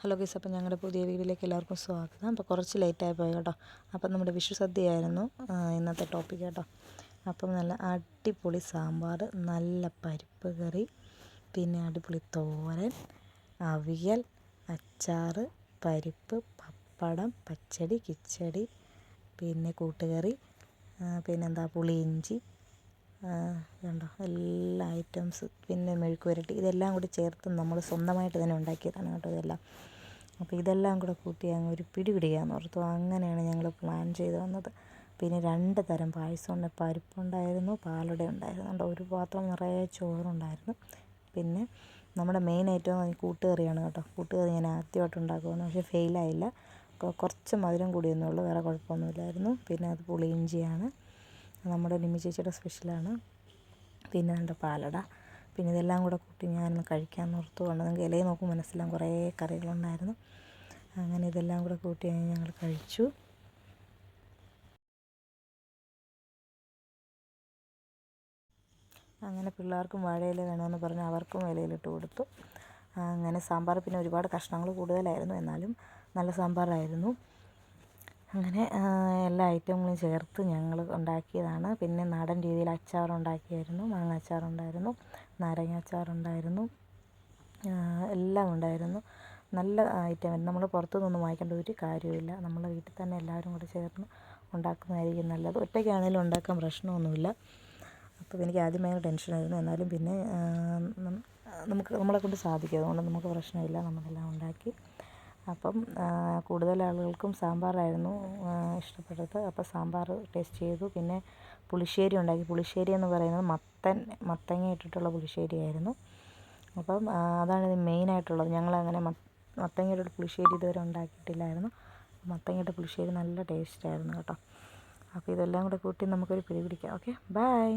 Hello ഗീസ് അപ്പം ഞങ്ങളുടെ പുതിയ വീഡിയോയിലേക്ക് എല്ലാവർക്കും സ്വാഗതം. അപ്പോൾ കുറച്ച് ലേറ്റായി പോയി കേട്ടോ. അപ്പം നമ്മുടെ വിഷു സദ്യയായിരുന്നു ഇന്നത്തെ ടോപ്പിക് കേട്ടോ. അപ്പം നല്ല അടിപൊളി സാമ്പാർ നല്ല പരിപ്പ് കറി പിന്നെ അടിപൊളി തോരൻ അവിയൽ അച്ചാർ പരിപ്പ് പപ്പടം പച്ചടി കിച്ചടി പിന്നെ കൂട്ടുകറി പിന്നെന്താ പുളിയിഞ്ചി ഇതുണ്ടോ എല്ലാ ഐറ്റംസ് പിന്നെ മെഴുക്ക് വരട്ടി ഇതെല്ലാം കൂടി ചേർത്ത് നമ്മൾ സ്വന്തമായിട്ട് തന്നെ ഉണ്ടാക്കിയതാണ് കേട്ടോ ഇതെല്ലാം. അപ്പോൾ ഇതെല്ലാം കൂടെ കൂട്ടി അങ്ങ് ഒരു പിടി പിടിക്കാമെന്ന് ഓർത്തു. അങ്ങനെയാണ് ഞങ്ങൾ പ്ലാൻ ചെയ്ത് വന്നത്. പിന്നെ രണ്ട് തരം പായസം ഉണ്ട് പരിപ്പുണ്ടായിരുന്നു പാലട ഉണ്ടായിരുന്നു. കണ്ടോ? ഒരു പാത്രം നിറയെ ചോറുണ്ടായിരുന്നു. പിന്നെ നമ്മുടെ മെയിൻ ഐറ്റം കൂട്ടുകറിയാണ് കേട്ടോ. കൂട്ടുകറി ഞാൻ ആദ്യമായിട്ട് ഉണ്ടാക്കുമെന്ന് പക്ഷേ ഫെയിലായില്ല കുറച്ച് മധുരം കൂടിയൊന്നുള്ളൂ വേറെ കുഴപ്പമൊന്നുമില്ലായിരുന്നു. പിന്നെ അത് പുളിയിഞ്ചിയാണ് നമ്മുടെ നിമ്മി ചേച്ചിയുടെ സ്പെഷ്യലാണ്. പിന്നെ എന്റെ പാലട. പിന്നെ ഇതെല്ലാം കൂടെ കൂട്ടി ഞാനൊന്ന് കഴിക്കാൻ ഓർത്തു നിങ്ങൾക്ക് ഇലയിൽ നോക്കുമ്പോൾ മനസ്സിലാകും കുറേ കറികളുണ്ടായിരുന്നു. അങ്ങനെ ഇതെല്ലാം കൂടെ കൂട്ടി ഞങ്ങൾ കഴിച്ചു. അങ്ങനെ പിള്ളേർക്കും വാഴയില വേണമെന്ന് പറഞ്ഞ് അവർക്കും ഇലയിലിട്ട് കൊടുത്തു. അങ്ങനെ സാമ്പാർ പിന്നെ ഒരുപാട് കഷ്ണങ്ങൾ കൂടുതലായിരുന്നു. എന്നാലും നല്ല സാമ്പാറായിരുന്നു. അങ്ങനെ എല്ലാ ഐറ്റങ്ങളും ചേർത്ത് ഞങ്ങൾ ഉണ്ടാക്കിയതാണ്. പിന്നെ നാടൻ രീതിയിൽ അച്ചാർ ഉണ്ടാക്കിയായിരുന്നു മാങ്ങ അച്ചാറുണ്ടായിരുന്നു നാരങ്ങ അച്ചാറുണ്ടായിരുന്നു എല്ലാം ഉണ്ടായിരുന്നു. നല്ല ഐറ്റം. നമ്മൾ പുറത്തുനിന്നൊന്നും വാങ്ങിക്കേണ്ട ഒരു കാര്യമില്ല നമ്മൾ വീട്ടിൽ തന്നെ എല്ലാവരും കൂടെ ചേർന്ന് ഉണ്ടാക്കുന്നതായിരിക്കും നല്ലത്. ഒറ്റയ്ക്കാണെങ്കിലും ഉണ്ടാക്കാൻ പ്രശ്നമൊന്നുമില്ല. അപ്പോൾ എനിക്ക് ആദ്യം ഭയങ്കര ടെൻഷനായിരുന്നു. എന്നാലും പിന്നെ നമുക്ക് നമ്മളെ കൊണ്ട് സാധിക്കും. അതുകൊണ്ട് നമുക്ക് പ്രശ്നമില്ല. നമ്മളെല്ലാം ഉണ്ടാക്കി. അപ്പം കൂടുതൽ ആളുകൾക്കും സാമ്പാറായിരുന്നു ഇഷ്ടപ്പെട്ടത്. അപ്പം സാമ്പാർ ടേസ്റ്റ് ചെയ്തു. പിന്നെ പുളിശ്ശേരി ഉണ്ടാക്കി. പുളിശ്ശേരി എന്ന് പറയുന്നത് മത്തൻ മത്തങ്ങ ഇട്ടിട്ടുള്ള പുളിശ്ശേരി ആയിരുന്നു അപ്പം അതാണ് ഇത് മെയിനായിട്ടുള്ളത് ഞങ്ങളങ്ങനെ മത്തങ്ങ മത്തങ്ങയുടെ പുളിശ്ശേരി ഇതുവരെ ഉണ്ടാക്കിയിട്ടില്ലായിരുന്നു. മത്തങ്ങയുടെ പുളിശ്ശേരി നല്ല ടേസ്റ്റായിരുന്നു കേട്ടോ. അപ്പോൾ ഇതെല്ലാം കൂടെ കൂട്ടി നമുക്കൊരു പിടി പിടിക്കാം. ഓക്കെ? ബൈ